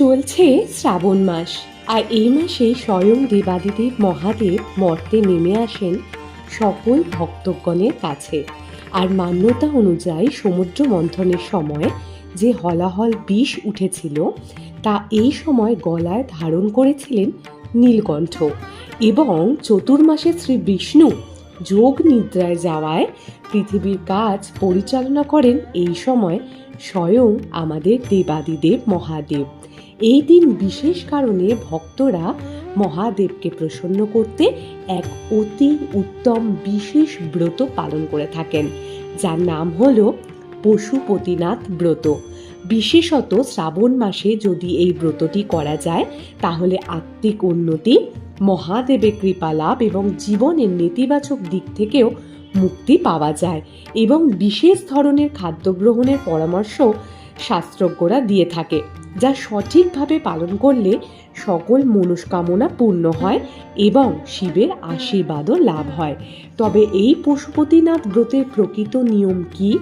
চলছে শ্রাবণ মাস, আর এই মাসে স্বয়ং দেবাদিদেব মহাদেব মর্তে নেমে আসেন সকল ভক্তগণের কাছে। আর মান্যতা অনুযায়ী সমুদ্র মন্থনের সময় যে হলাহল বিষ উঠেছিল, তা এই সময় গলায় ধারণ করেছিলেন নীলকণ্ঠ এবং চতুর্মাসে শ্রী বিষ্ণু যোগ নিদ্রায় যাওয়ায় পৃথিবীর কাজ পরিচালনা করেন এই সময় স্বয়ং আমাদের দেবাদিদেব মহাদেব। এই দিন বিশেষ কারণে ভক্তরা মহাদেবকে প্রসন্ন করতে এক অতি উত্তম বিশেষ ব্রত পালন করে থাকেন, যার নাম হল পশুপতিনাথ ব্রত। বিশেষত শ্রাবণ মাসে যদি এই ব্রতটি করা যায়, তাহলে আত্মিক উন্নতি, মহাদেবের কৃপা লাভ এবং জীবনের নেতিবাচক দিক থেকেও মুক্তি পাওয়া যায় এবং বিশেষ ধরনের খাদ্য গ্রহণের পরামর্শ শাস্ত্রজ্ঞরা দিয়ে থাকে, যা সঠিকভাবে পালন করলে সকল মনস্কামনা পূর্ণ হয় এবং শিবের আশীর্বাদও লাভ হয়। তবে এই পশুপতিনাথ ব্রতের প্রকৃত নিয়ম কি?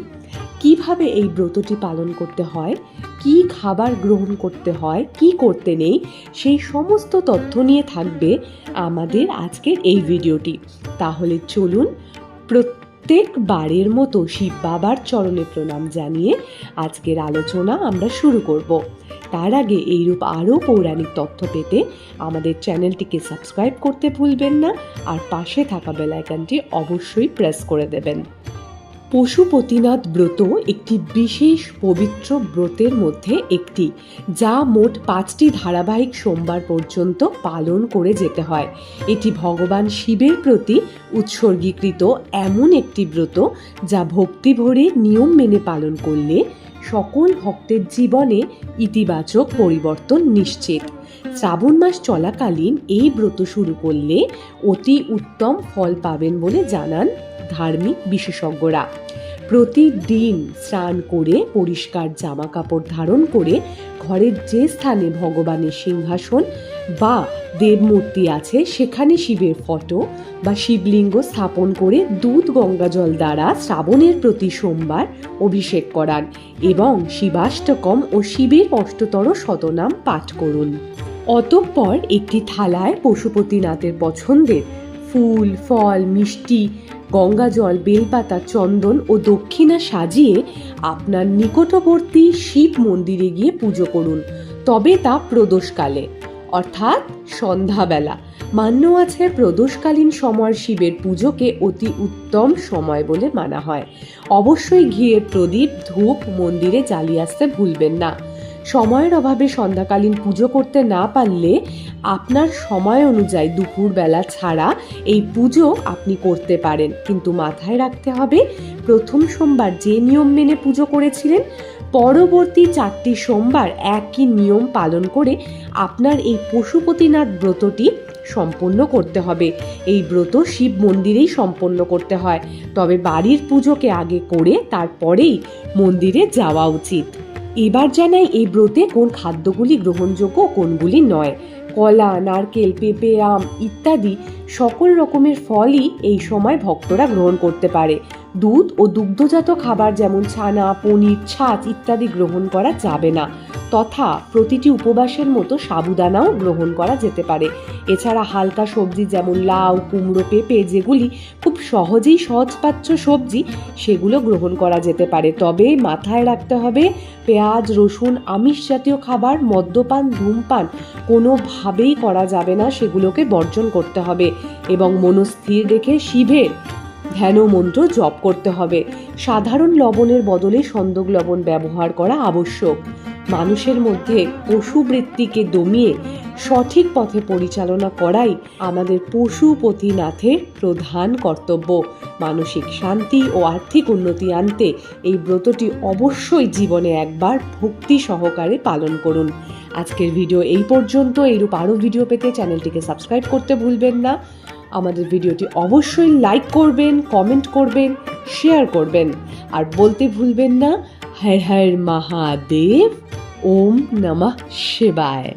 কীভাবে এই ব্রতটি পালন করতে হয়, কি খাবার গ্রহণ করতে হয়, কি করতে নেই সেই সমস্ত তথ্য নিয়ে থাকবে আমাদের আজকের এই ভিডিওটি। তাহলে চলুন প্রত্যেক বারের মতো শিব বাবার চরণে প্রণাম জানিয়ে আজকের আলোচনা আমরা শুরু করব। তার আগে এইরূপ আরও পৌরাণিক তথ্য পেতে আমাদের চ্যানেলটিকে সাবস্ক্রাইব করতে ভুলবেন না আর পাশে থাকা বেলাইকানটি অবশ্যই প্রেস করে দেবেন। পশুপতিনাথ ব্রত একটি বিশেষ পবিত্র ব্রতের মধ্যে একটি, যা মোট পাঁচটি ধারাবাহিক সোমবার পর্যন্ত পালন করে যেতে হয়। এটি ভগবান শিবের প্রতি উৎসর্গীকৃত এমন একটি ব্রত, যা ভক্তি ভরে নিয়ম মেনে পালন করলে সকল ভক্তের জীবনে ইতিবাচক পরিবর্তন নিশ্চিত। শ্রাবণ মাস চলাকালীন এই ব্রত শুরু করলে অতি উত্তম ফল পাবেন বলে জানান ধার্মিক বিশেষজ্ঞরা। প্রতিদিন স্নান করে পরিষ্কার জামা কাপড় ধারণ করে ঘরের যে স্থানে ভগবানের সিংহাসন বা দেবমূর্তি আছে, সেখানে শিবের ফটো বা শিবলিঙ্গ স্থাপন করে দুধ গঙ্গা জল দ্বারা শ্রাবণের প্রতি সোমবার অভিষেক করান এবং শিবাষ্টকম ও শিবের অষ্টতর শতনাম পাঠ করুন। অতঃপর একটি থালায় পশুপতিনাথের পছন্দের ফুল, ফল, মিষ্টি, গঙ্গা জল, বেলপাতা, চন্দন ও দক্ষিণা সাজিয়ে আপনার নিকটবর্তী শিব মন্দিরে গিয়ে পুজো করুন। তবে তা প্রদোষকালে, অর্থাৎ সন্ধ্যাবেলা। মান্য আছে প্রদোষকালীন সময় শিবের পুজোকে অতি উত্তম সময় বলে মানা হয়। অবশ্যই ঘিয়ের প্রদীপ, ধূপ মন্দিরে জ্বালিয়ে আসতে ভুলবেন না। সময়ের অভাবে সন্ধ্যাকালীন পুজো করতে না পারলে আপনার সময় অনুযায়ী দুপুরবেলা ছাড়া এই পুজো আপনি করতে পারেন। কিন্তু মাথায় রাখতে হবে, প্রথম সোমবার যে নিয়ম মেনে পুজো করেছিলেন, পরবর্তী চারটি সোমবার একই নিয়ম পালন করে আপনার এই পশুপতিনাথ ব্রতটি সম্পন্ন করতে হবে। এই ব্রত শিব মন্দিরেই সম্পন্ন করতে হয়। তবে বাড়ির পুজোকে আগে করে তারপরেই মন্দিরে যাওয়া উচিত। এবার জানাই এই ব্রতে কোন খাদ্যগুলি গ্রহণযোগ্য, কোনগুলি নয়। কলা, নারকেল, পেঁপে, আম ইত্যাদি সকল রকমের ফলই এই সময় ভক্তরা গ্রহণ করতে পারে। দুধ ও দুগ্ধজাত খাবার যেমন ছানা, পনির, ছাঁচ ইত্যাদি গ্রহণ করা যাবে না, তথা প্রতিটি উপবাসের মতো সাবুদানাও গ্রহণ করা যেতে পারে। এছাড়া হালকা সবজি যেমন লাউ, কুমড়ো, পেঁপে যেগুলি খুব সহজেই সহজপাচ্য সবজি, সেগুলো গ্রহণ করা যেতে পারে। তবে মাথায় রাখতে হবে, পেঁয়াজ, রসুন, আমিষ জাতীয় খাবার, মদ্যপান, ধূমপান কোনোভাবেই করা যাবে না, সেগুলোকে বর্জন করতে হবে এবং মনস্থির রেখে শিবের ধ্যান মন্ত্র জপ করতে হবে। সাধারণ লবণের বদলে সন্দক লবণ ব্যবহার করা আবশ্যক। মানুষের মধ্যে পশুবৃত্তিকে দমিয়ে সঠিক পথে পরিচালনা করাই আমাদের পশুপতিনাথের প্রধান কর্তব্য। মানসিক শান্তি ও আর্থিক উন্নতি আনতে এই ব্রতটি অবশ্যই জীবনে একবার ভক্তি সহকারে পালন করুন। আজকের ভিডিও এই পর্যন্ত। এইরূপ আরও ভিডিও পেতে চ্যানেলটিকে সাবস্ক্রাইব করতে ভুলবেন না। আমাদের ভিডিওটি অবশ্যই লাইক করবেন কমেন্ট করবেন শেয়ার করবেন। আর বলতে ভুলবেন না হর হায় মহাদেব, ওম নমঃ শিবায়।